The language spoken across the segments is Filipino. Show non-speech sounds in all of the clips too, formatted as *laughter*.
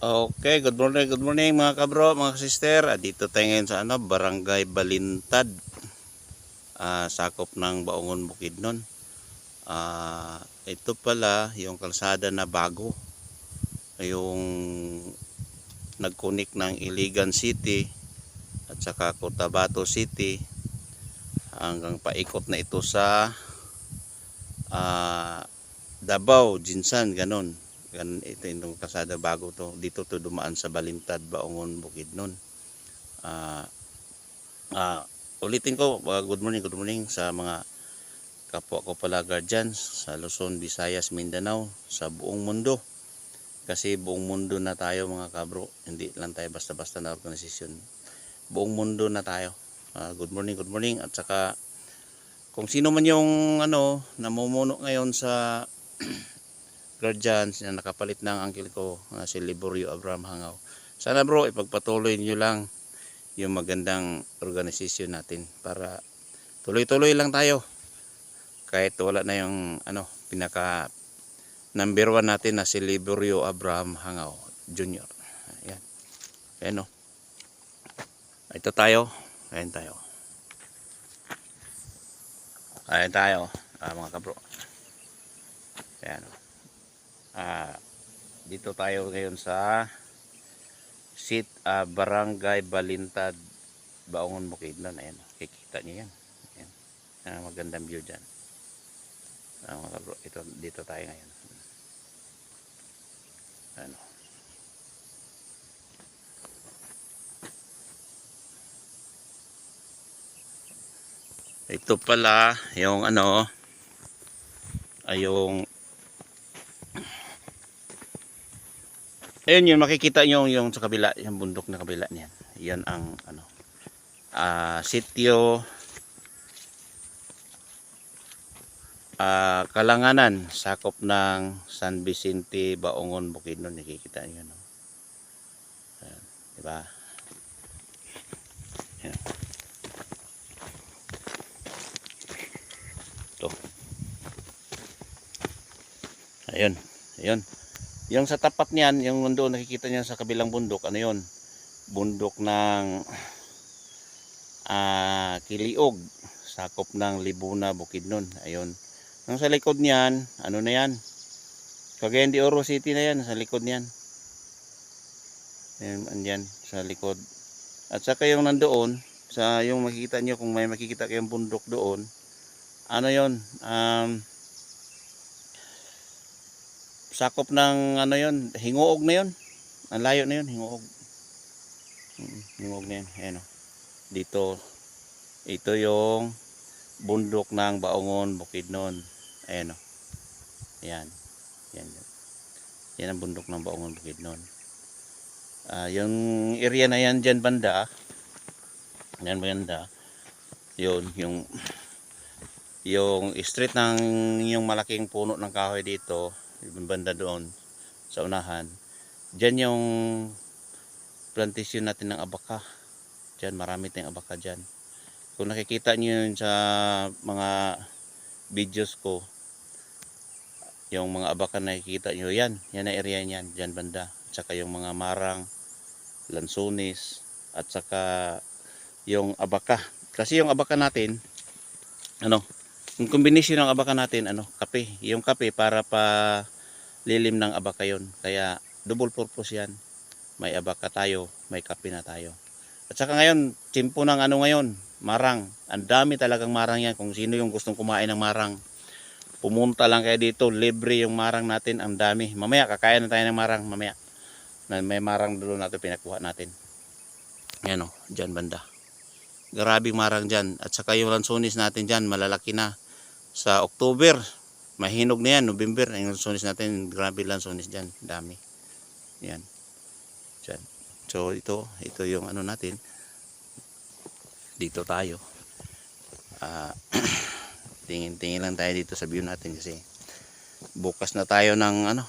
Okay, good morning, good morning mga kabro, mga sister. Ah, dito tayo ngayon sa ano, Barangay Balintad. Ah, sakop ng Baungon Bukidnon. Ah, ito pala yung kalsada na bago. Yung nagkunik ng Iligan City at saka Cotabato City hanggang paikot na ito sa ah, Davao, Jinsan, ganon. Gan ito yung kasada bago to. Dito to dumaan sa Balintad, Baongon, Bukidnon. Ah ah ulitin ko, uh, good morning, good morning sa mga kapwa ko pala guardians sa Luzon, Visayas, Mindanao, sa buong mundo. Kasi buong mundo na tayo mga kabro. Hindi lang tayo basta-basta na organisasyon. Buong mundo na tayo. Ah, good morning, good morning. At saka kung sino man yung ano namumuno ngayon sa guardians na nakapalit ng uncle ko na si Liborio Abraham Hangaw. Sana bro, ipagpatuloy niyo lang yung magandang organisasyon natin para tuloy-tuloy lang tayo. Kahit wala na yung ano, pinaka number one natin na si Liborio Abraham Hangaw Jr. Ayan. Ayan o. Ito tayo. Ayan tayo. Ayan tayo. Ah, mga kabro. Ayan o. Ah, dito tayo ngayon sa sit ah, Barangay Balintad Baongon Bukidnon. Ayan kikita niyo yan. Ayan. Ah, magandang view diyan ah, kabro ito dito tayo ngayon. Ano ito pala yung ano ay yung Ayun yun, makikita nyo yung sa kabila, yung bundok na kabila niyan. Yan ang ano, ah sitio ah Kalanganan, sakop ng San Vicente, Baongon, Bukidnon. Nakikita nyo, no? Ayan, di ba? Ayan. Ito. Ayun, ayun. Yung sa tapat niyan, yung nandoon nakikita niyan sa kabilang bundok, ano yun? Bundok ng ah Kiliog, sakop ng Libuna, Bukidnon. Ayun. Ang sa likod niyan, ano na yan? Cagayan de Oro City na yan, sa likod niyan. Ayun, andyan, sa likod. At saka yung nandoon, sa yung makikita niyo kung may makikita kayong bundok doon, ano yon um, sakop ng ano yon hinguog na yon ang layo na yon hinguog Mm, hinguog na yun. Ayan dito ito yung bundok ng Baongon Bukidnon ayan o. Yan yan yan ang bundok ng Baongon Bukidnon Ah, yung area na yan dyan banda yan banda yun yung yung street ng yung malaking puno ng kahoy dito yung banda doon sa unahan. Dyan yung plantation natin ng abaka. Dyan marami tayong abaka dyan kung nakikita nyo yun sa mga videos ko yung mga abaka na nakikita nyo yan yan ang area niyan dyan banda. At saka yung mga marang lansones at saka yung abaka. Kasi yung abaka natin ano yung combination ng abaka natin ano kape. Yung kape para pa lilim ng abaka yon kaya double purpose yan. May abaka tayo may kape na tayo. At saka ngayon timpo ng ano ngayon marang. Ang dami talagang marang yan. Kung sino yung gustong kumain ng marang pumunta lang kayo dito. Libre yung marang natin. Ang dami. Mamaya kakain na tayo ng marang. Mamaya may marang doon natin pinakuha natin. Yan o dyan banda. Grabing marang dyan. At saka yung lansones natin dyan malalaki na sa October mahinog na yan November. Yung lansones natin grabe lansones dyan dami. Yan. Dyan. So ito ito yung ano natin. Dito tayo. Ah, *clears throat* tingin-tingin lang tayo dito sa view natin kasi bukas na tayo ng ano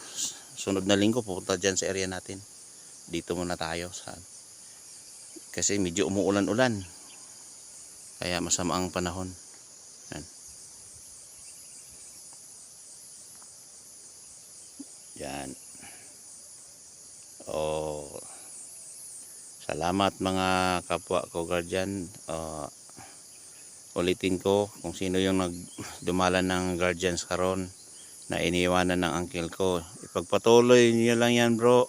sunod na linggo pupunta dyan sa area natin. Dito muna tayo sa kasi medyo umuulan-ulan. Kaya masama ang panahon oh Salamat mga kapwa ko guardian. Ah, ulitin ko kung sino yung nagdumalan ng guardians karon na iniiwanan ng uncle ko. Ipagpatuloy niyo lang yan bro,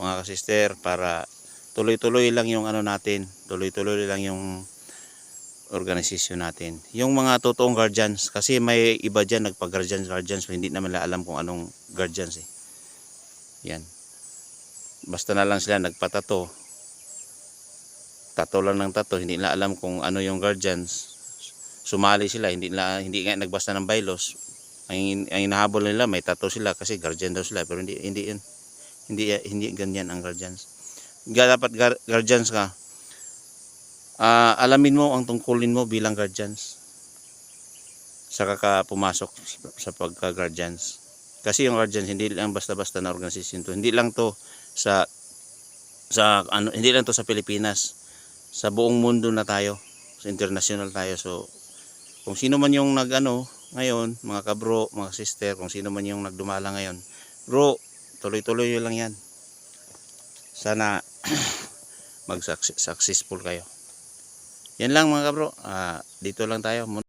mga kasister, para tuloy-tuloy lang yung ano natin. Tuloy-tuloy lang yung organisasyon natin. Yung mga totoong guardians, kasi may iba dyan nagpa-guardians, guardians, hindi naman nila alam kung anong guardians eh. Yan. Basta na lang sila nagpatato. Tato lang ng tato, hindi nila alam kung ano yung guardians. Sumali sila, hindi nila, hindi nga nagbasta ng bylaws. Ang, ang inahabol nila, may tato sila kasi guardian daw sila, pero hindi, hindi yun. Hindi, hindi ganyan ang guardians. Dapat guardians ka, Ah, alamin mo ang tungkulin mo bilang guardians. Saka ka pumasok sa pagka-guardians. Kasi yung guardians hindi lang basta-basta na organisasyon to. Hindi lang to sa sa ano hindi lang to sa Pilipinas. Sa buong mundo na tayo. Sa international tayo. So kung sino man yung nag-ano ngayon, mga kabro, mga sister, kung sino man yung nagdumala ngayon, bro, tuloy-tuloy lang yan. Sana *clears throat* mag-successful kayo. Yan lang mga kabro. Ah, dito lang tayo.